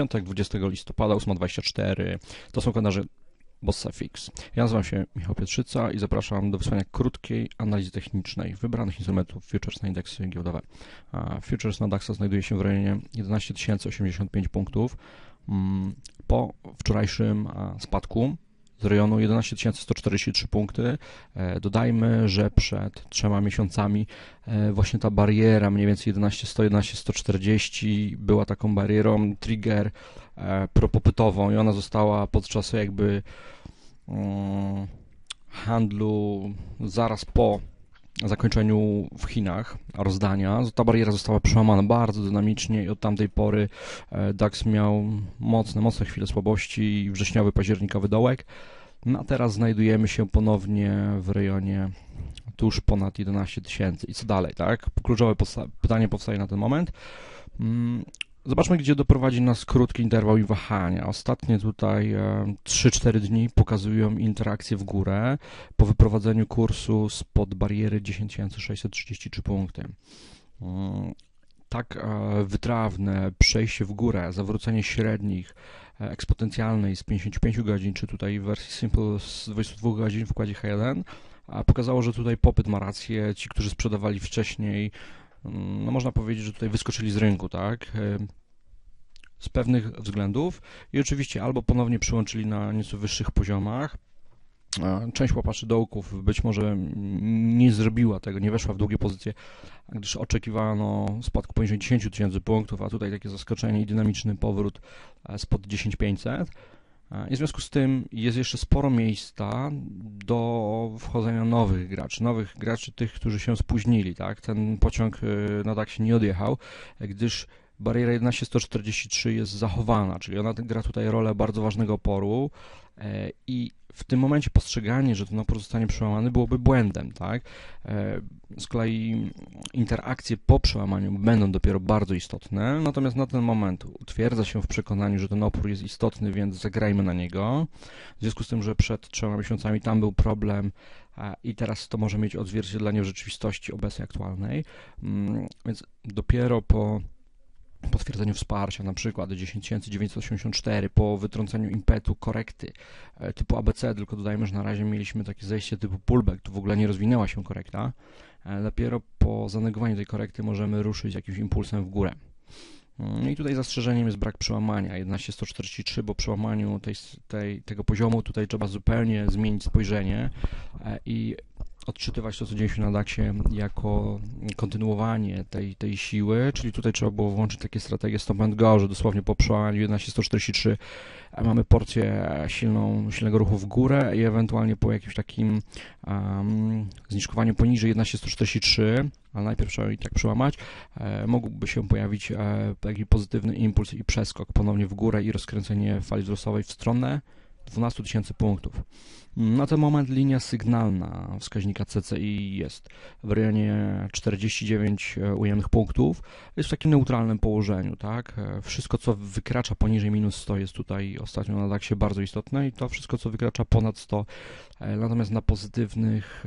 piątek 20 listopada 8.24. To są kalendarze Bossa Fix. Ja nazywam się Michał Pietrzyca i zapraszam do wysłania krótkiej analizy technicznej wybranych instrumentów futures na indeksy giełdowe. Futures na DAXa znajduje się w rejonie 11 085 punktów. Mm, po wczorajszym spadku z rejonu 11 143 punkty. E, dodajmy, że przed trzema miesiącami e, właśnie ta bariera mniej więcej 11 100, 11 140 była taką barierą trigger e, propopytową i ona została podczas jakby mm, handlu zaraz po zakończeniu w Chinach rozdania. Ta bariera została przełamana bardzo dynamicznie i od tamtej pory DAX miał mocne, mocne chwile słabości i wrześniowy, październikowy dołek. No a teraz znajdujemy się ponownie w rejonie tuż ponad 11 tysięcy. I co dalej, tak? Kluczowe pytanie powstaje na ten moment. Zobaczmy, gdzie doprowadzi nas krótki interwał i wahania. Ostatnie tutaj 3-4 e, dni pokazują interakcję w górę po wyprowadzeniu kursu spod bariery 10 633 punkty. Mm, tak e, wytrawne przejście w górę, zawrócenie średnich e, eksponencjalnej z 55 godzin, czy tutaj w wersji Simple z 22 godzin w układzie H1, pokazało, że tutaj popyt ma rację. Ci, którzy sprzedawali wcześniej, no można powiedzieć, że tutaj wyskoczyli z rynku, tak? E, z pewnych względów i oczywiście albo ponownie przyłączyli na nieco wyższych poziomach, Część łapaczy dołków być może nie zrobiła tego, nie weszła w długie pozycje, gdyż oczekiwano spadku poniżej 10 tysięcy punktów, a tutaj takie zaskoczenie i dynamiczny powrót e, spod 10500. E, I w związku z tym jest jeszcze sporo miejsca do wchodzenia nowych graczy, nowych graczy, tych, którzy się spóźnili, tak? Ten pociąg e, na tak się nie odjechał, gdyż bariera 11143 jest zachowana, czyli ona gra tutaj rolę bardzo ważnego oporu i w tym momencie postrzeganie, że ten opór zostanie przełamany, byłoby błędem, tak? E, z kolei interakcje po przełamaniu będą dopiero bardzo istotne, natomiast na ten moment utwierdza się w przekonaniu, że ten opór jest istotny, więc zagrajmy na niego. W związku z tym, że przed trzema miesiącami tam był problem i teraz to może mieć odzwierciedlenie w rzeczywistości obecnej, aktualnej, mm, więc dopiero po potwierdzeniu wsparcia, na przykład 10984 po wytrąceniu impetu, korekty e, typu ABC, tylko dodajmy, że na razie mieliśmy takie zejście typu pullback, tu w ogóle nie rozwinęła się korekta, e, dopiero po zanegowaniu tej korekty możemy ruszyć jakimś impulsem w górę. Mm, I tutaj zastrzeżeniem jest brak przełamania 11143, bo przełamaniu tej, tej, tego poziomu tutaj trzeba zupełnie zmienić spojrzenie e, i odczytywać to, co dzieje się na DAX-ie jako kontynuowanie tej, tej siły, czyli tutaj trzeba było włączyć takie strategie stop and go, że dosłownie po przełamaniu 11143 mamy porcję silną, silnego ruchu w górę i ewentualnie po jakimś takim um, zniżkowaniu poniżej 11143, ale najpierw trzeba i tak przełamać, e, mógłby się pojawić e, taki pozytywny impuls i przeskok ponownie w górę i rozkręcenie fali wzrostowej w stronę 12 tysięcy punktów. Na ten moment linia sygnalna wskaźnika CCI jest w rejonie 49 e, ujemnych punktów. Jest w takim neutralnym położeniu, tak? E, wszystko, co wykracza poniżej minus 100 jest tutaj ostatnio na DAXie bardzo istotne i to wszystko, co wykracza ponad 100, e, natomiast na pozytywnych,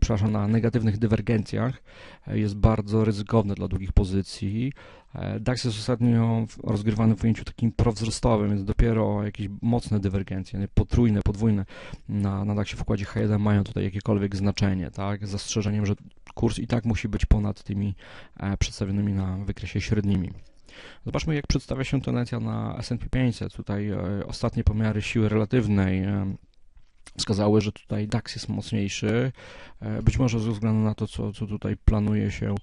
przepraszam, na negatywnych dywergencjach jest bardzo ryzykowne dla długich pozycji. E, DAX jest ostatnio rozgrywany w ujęciu takim prowzrostowym, więc dopiero jakieś mocne dywergencje, potrójne, podwójne na, na DAXie w układzie H1 mają tutaj jakiekolwiek znaczenie, tak, z zastrzeżeniem, że kurs i tak musi być ponad tymi e, przedstawionymi na wykresie średnimi. Zobaczmy, jak przedstawia się tendencja na S&P 500. Tutaj e, ostatnie pomiary siły relatywnej wskazały, że tutaj DAX jest mocniejszy, być może ze względu na to, co, co tutaj planuje się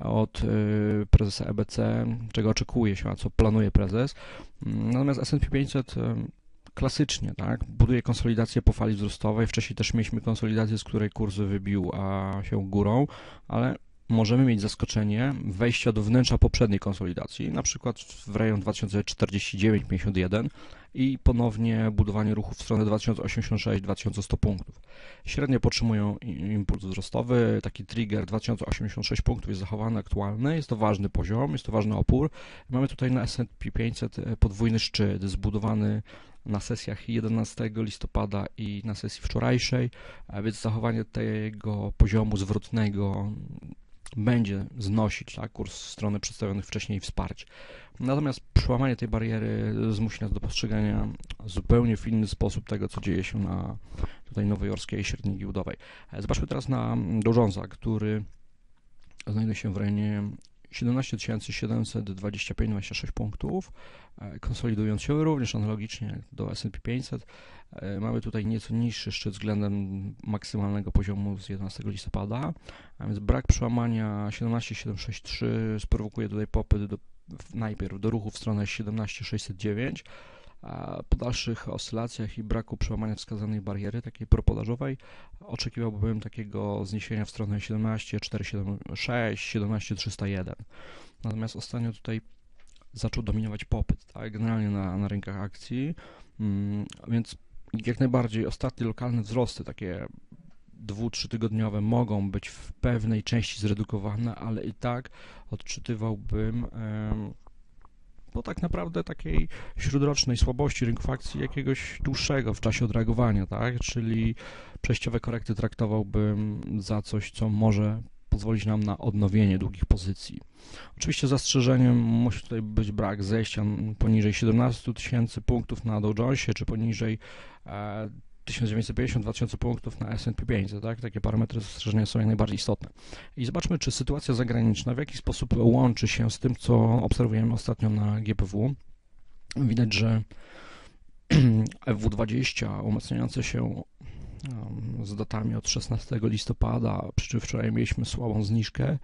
od y, prezesa EBC, czego oczekuje się, a co planuje prezes. Natomiast S&P 500 y, klasycznie, tak, buduje konsolidację po fali wzrostowej. Wcześniej też mieliśmy konsolidację, z której kurs wybił a się górą, ale możemy mieć zaskoczenie wejścia do wnętrza poprzedniej konsolidacji, na przykład w rejon 2049-51 i ponownie budowanie ruchu w stronę 2086-2100 punktów. Średnio podtrzymują impuls wzrostowy, taki trigger 2086 punktów jest zachowany, aktualny, jest to ważny poziom, jest to ważny opór. Mamy tutaj na S&P 500 e, podwójny szczyt zbudowany na sesjach 11 listopada i na sesji wczorajszej, więc zachowanie tego poziomu zwrotnego będzie znosić tak, kurs w stronę przedstawionych wcześniej wsparć. Natomiast przełamanie tej bariery zmusi nas do postrzegania zupełnie w inny sposób tego, co dzieje się na tutaj nowojorskiej średniej giełdowej. Zobaczmy teraz na Dow Jonesa, który znajduje się w rejonie 17 725-26 punktów, e, konsolidując się również analogicznie do S&P 500. E, mamy tutaj nieco niższy szczyt względem maksymalnego poziomu z 11 listopada, a więc brak przełamania 17763 sprowokuje tutaj popyt do, najpierw do ruchu w stronę 17609, po dalszych oscylacjach i braku przełamania wskazanej bariery, takiej propodażowej, oczekiwałbym takiego zniesienia w stronę 17,476, 17,301. Natomiast ostatnio tutaj zaczął dominować popyt, tak, generalnie na, na rynkach akcji, mm, więc jak najbardziej ostatnie lokalne wzrosty, takie dwu, trzytygodniowe mogą być w pewnej części zredukowane, ale i tak odczytywałbym po tak naprawdę takiej śródrocznej słabości rynków akcji jakiegoś dłuższego w czasie odreagowania, tak? Czyli przejściowe korekty traktowałbym za coś, co może pozwolić nam na odnowienie długich pozycji. Oczywiście zastrzeżeniem musi tutaj być brak zejścia poniżej 17 tysięcy punktów na Dow Jonesie, czy poniżej 1950-2000 punktów na S&P 500, tak? Takie parametry zastrzeżenia są jak najbardziej istotne. I zobaczmy, czy sytuacja zagraniczna w jakiś sposób łączy się z tym, co obserwujemy ostatnio na GPW. Widać, że FW20 umacniające się z datami od 16 listopada, przy czym wczoraj mieliśmy słabą zniżkę,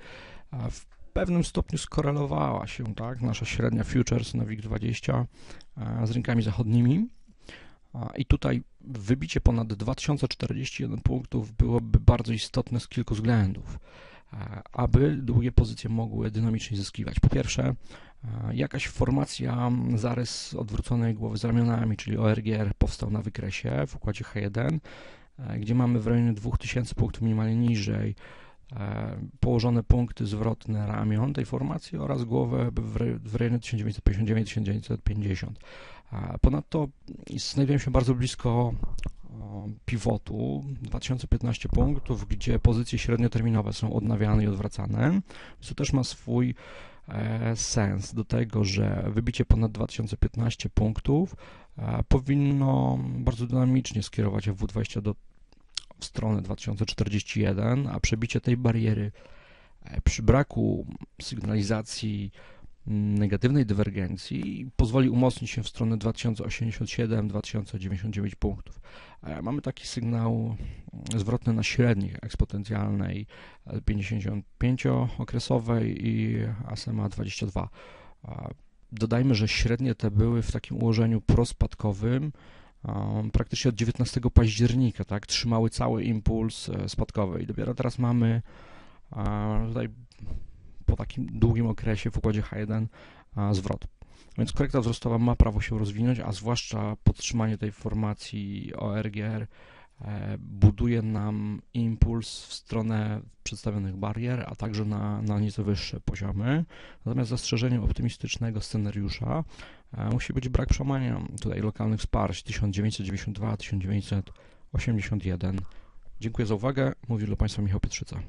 w pewnym stopniu skorelowała się tak, nasza średnia futures na WIG20 z rynkami zachodnimi. I tutaj wybicie ponad 2041 punktów byłoby bardzo istotne z kilku względów, aby długie pozycje mogły dynamicznie zyskiwać. Po pierwsze, jakaś formacja, zarys odwróconej głowy z ramionami, czyli ORGR powstał na wykresie w układzie H1, gdzie mamy w rejonie 2000 punktów minimalnie niżej położone punkty zwrotne ramion tej formacji oraz głowę w rejonie 1959-1950. Ponadto znajdujemy się bardzo blisko pivotu 2015 punktów, gdzie pozycje średnioterminowe są odnawiane i odwracane. To też ma swój e, sens do tego, że wybicie ponad 2015 punktów e, powinno bardzo dynamicznie skierować W20 do, w stronę 2041, a przebicie tej bariery e, przy braku sygnalizacji negatywnej dywergencji pozwoli umocnić się w stronę 2087-2099 punktów. E, mamy taki sygnał zwrotny na średnich eksponencjalnej 55-okresowej i SMA 22. Dodajmy, że średnie te były w takim ułożeniu prospadkowym praktycznie od 19 października, tak, trzymały cały impuls e, spadkowy i dopiero teraz mamy tutaj po takim długim okresie w układzie H1 zwrot. Więc korekta wzrostowa ma prawo się rozwinąć, a zwłaszcza podtrzymanie tej formacji ORGR e, buduje nam impuls w stronę przedstawionych barier, a także na, na nieco wyższe poziomy. Natomiast zastrzeżeniem optymistycznego scenariusza e, musi być brak przełamania tutaj lokalnych wsparć 1992-1981. Dziękuję za uwagę. Mówił dla Państwa Michał Pietrzyca.